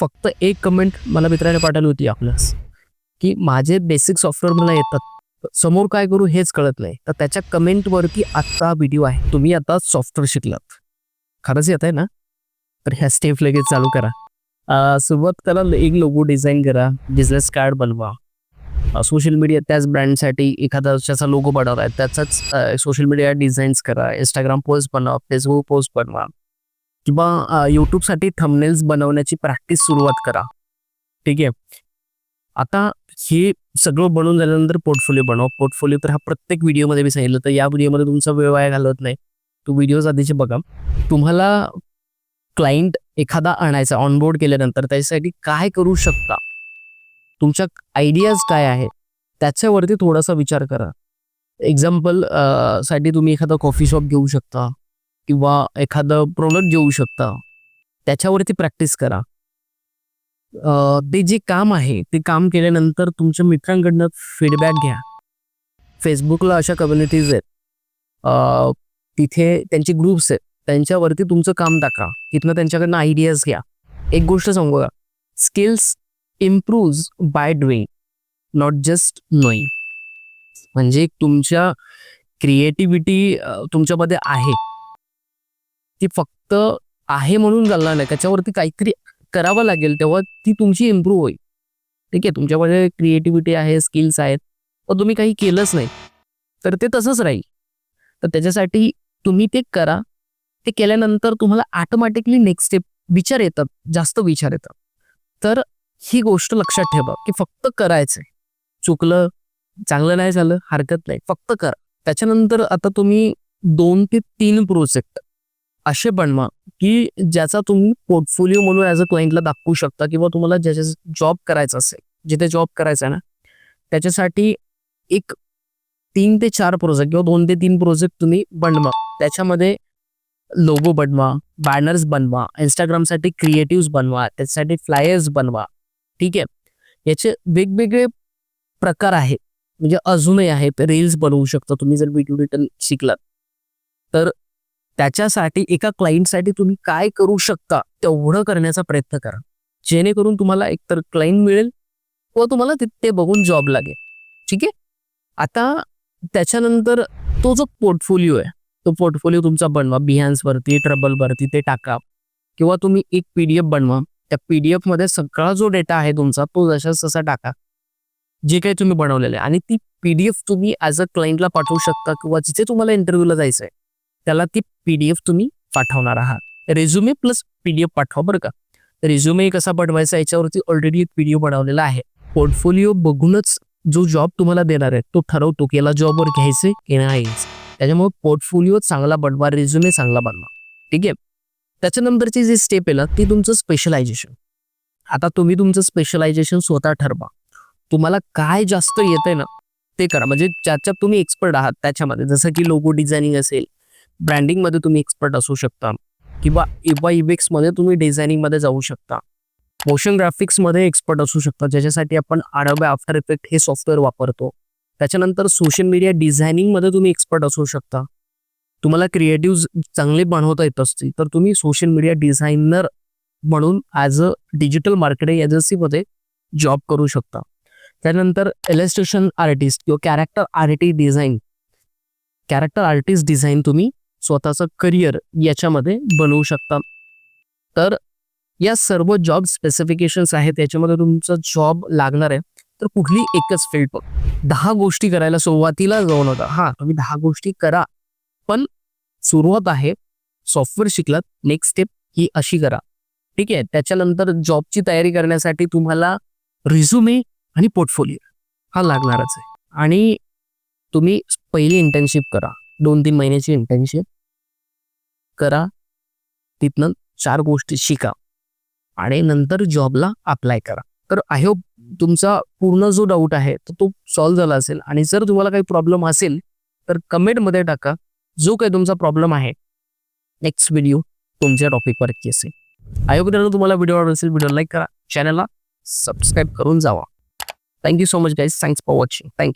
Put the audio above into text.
फक्त एक कमेंट मला मित्राने पाठवली होती आपल्यास की माझे बेसिक सॉफ्टवेअर मला येतात. समोर काय करू हेच कळत नाही. तर त्याच्या कमेंटवरती आत्ता व्हिडिओ आहे. तुम्ही आता सॉफ्टवेअर शिकलात. खरंच येत आहे ना? तर ह्या स्टेप लगेच चालू करा. सुरुवात करा एक लोगो डिझाईन करा बिझनेस कार्ड बनवा. सोशल मीडिया त्याच ब्रँडसाठी एखादा ज्याचा लोगो बनवला आहे त्याचाच सोशल मीडिया डिझाईन्स करा. इंस्टाग्राम पोस्ट बनवा फेसबुक पोस्ट बनवा. किंवा यूट्यूबसाठी थंबनेल्स बनवण्याची प्रॅक्टिस सुरुवात करा. ठीक आहे? आता हे सगळं बनवून झाल्यानंतर पोर्टफोलिओ बनवा. पोर्टफोलिओ तर हा प्रत्येक व्हिडिओमध्ये मी सांगितलं तर या व्हिडिओमध्ये तुमचा वेळ वाया घालवत नाही. तो व्हिडिओज आधीचे बघा. तुम्हाला क्लायंट एखादा आणायचा ऑनबोर्ड केल्यानंतर त्याच्यासाठी काय करू शकता? तुमच्या आयडियाज काय आहेत? त्याच्यावरती थोडासा विचार करा. एक्झाम्पलसाठी तुम्ही एखादा कॉफी शॉप घेऊ शकता. किंवा एखादं प्रोडक्ट घेऊ शकता त्याच्यावरती प्रॅक्टिस करा. ते जे काम आहे ते काम केल्यानंतर तुमच्या मित्रांकडनं फीडबॅक घ्या. फेसबुकला अशा कम्युनिटीज आहेत. तिथे त्यांचे ग्रुप्स आहेत. त्यांच्यावरती तुमचं काम टाका. तिथनं त्यांच्याकडनं आयडियाज घ्या. एक गोष्ट सांगू का? Skills improves by doing not just knowing म्हणजे तुमच्या क्रिएटिव्हिटी तुमच्यामध्ये आहे. ती फक्त आहे म्हणून चालणार नाही. त्याच्यावरती काहीतरी करावं लागेल तेव्हा ती तुमची इम्प्रूव्ह होईल. ठीक आहे? तुमच्यामध्ये क्रिएटिव्हिटी आहे स्किल्स आहेत. पण तुम्ही काही केलंच नाही. तर ते तसंच राहील. तर त्याच्यासाठी तुम्ही ते करा. ते केल्यानंतर तुम्हाला ऑटोमॅटिकली नेक्स्ट स्टेप विचार येतात. जास्त विचार येतात. तर ही गोष्ट लक्षात ठेवा की फक्त करायचंय. चुकलं चांगलं नाही झालं हरकत नाही. फक्त करा. त्याच्यानंतर आता तुम्ही दोन ते तीन प्रोजेक्ट असे बनवा की ज्याचा तुम्ही पोर्टफोलिओ म्हणून ऍज अ क्लाइंटला दाखवू शकता किंवा तुम्हाला ज्याच्या जॉब करायचा असेल जिथे जॉब करायचा आहे ना त्याच्यासाठी एक तीन ते चार प्रोजेक्ट किंवा दोन ते तीन प्रोजेक्ट तुम्ही बनवा. त्याच्यामध्ये लोगो बनवा बॅनर्स बनवा इंस्टाग्रामसाठी क्रिएटिव्ह बनवा त्याच्यासाठी फ्लायर्स बनवा. ठीक आहे? याचे वेगवेगळे प्रकार आहेत. म्हणजे अजूनही आहेत. रील्स बनवू शकता तुम्ही जर व्हिडिओ रिटर्न शिकलात. तर त्याच्यासाठी एका क्लाइंटसाठी तुम्ही काय करू शकता तेवढं करण्याचा प्रयत्न करा. जेणेकरून तुम्हाला एकतर क्लाइंट मिळेल किंवा तुम्हाला ते- बघून जॉब लागेल. ठीक आहे? आता त्याच्यानंतर तो जो पोर्टफोलिओ आहे तो पोर्टफोलिओ तुमचा बनवा. बिहान्सवरती ट्रबलवरती ते टाका. किंवा तुम्ही एक पी डी एफ बनवा. त्या पी डी एफमध्ये सगळा जो डेटा आहे तुमचा तो जसा तसा टाका. जे काही तुम्ही बनवलेलं आहे. आणि ती पी डी एफ तुम्ही ॲज अ क्लाइंटला पाठवू शकता किंवा जिथे तुम्हाला इंटरव्ह्यूला जायचं आहे त्याला ती पी डी एफ तुम्ही पाठवणार आहात. Resume plus P D F पाठवा बरं का. रेझ्युमे कसा बनवायचा याच्यावरती ऑलरेडी एक व्हिडिओ बनवलेला आहे. पोर्टफोलिओ बघूनच जो जॉब तुम्हाला देणार आहे तो ठरवतो की याला जॉबवर घ्यायचे की नाही त्याच्यामुळे पोर्टफोलिओ चांगला बनवा रेझ्युमे चांगला बनवा. ठीक आहे? त्याच्यानंतरची जी स्टेप आहे ना ती तुमचं स्पेशलायझेशन आता तुम्ही तुमचं स्पेशलायझेशन स्वतः ठरवा. तुम्हाला काय जास्त येतंय ना ते करा. म्हणजे ज्याच्यात तुम्ही एक्सपर्ट आहात त्याच्यामध्ये जसं की लोगो डिझायनिंग असेल ब्रँडिंगमध्ये तुम्ही एक्सपर्ट असू शकता किंवा इवा इबेक्समध्ये तुम्ही डिझायनिंगमध्ये जाऊ शकता. मोशन ग्राफिक्समध्ये एक्सपर्ट असू शकता ज्याच्यासाठी आपण आडोबे आफ्टर इफेक्ट हे सॉफ्टवेअर वापरतो. त्याच्यानंतर सोशल मीडिया डिझायनिंगमध्ये तुम्ही एक्सपर्ट असू शकता. तुम्हाला क्रिएटिव्ह चांगले बनवता येत असतील तर तुम्ही सोशल मीडिया डिझायनर म्हणून ॲज अ डिजिटल मार्केटिंग एजन्सीमध्ये जॉब करू शकता. त्यानंतर एलेस्ट्रेशन आर्टिस्ट किंवा character arty design character artist design तुम्ही स्वतःचं करिअर याच्यामध्ये बनवू शकता. तर या सर्व जॉब स्पेसिफिकेशन्स आहेत याच्यामध्ये तुमचा जॉब लागणार आहे. तर कुठली एकच फील्ड बघ. दहा गोष्टी करायला सुरुवातीला जाऊ नका. हा तुम्ही दहा गोष्टी करा. पण सुरुवात आहे सॉफ्टवेअर शिकलात नेक्स्ट स्टेप ही अशी करा. ठीक आहे? त्याच्यानंतर जॉबची तयारी करण्यासाठी तुम्हाला रिझ्युमे आणि पोर्टफोलिओ हा लागणारच आहे. आणि तुम्ही पहिली इंटर्नशिप करा. दोन तीन महिन्याची इंटर्नशिप करा. तिथनं चार गोष्टी शिका आणि नंतर जॉबला अप्लाय करा. तर आय होप तुमचा पूर्ण जो डाऊट आहे तर तो सॉल्व्ह झाला असेल. आणि जर तुम्हाला काही प्रॉब्लेम असेल तर कमेंटमध्ये टाका. जो काही तुमचा प्रॉब्लेम आहे नेक्स्ट व्हिडिओ तुमच्या टॉपिकवरती असेल. आय होप तुम्हाला व्हिडिओ आवडत असेल व्हिडिओ लाईक करा. चॅनलला सबस्क्राईब करून जावा. Thank you so much guys thanks for watching thank you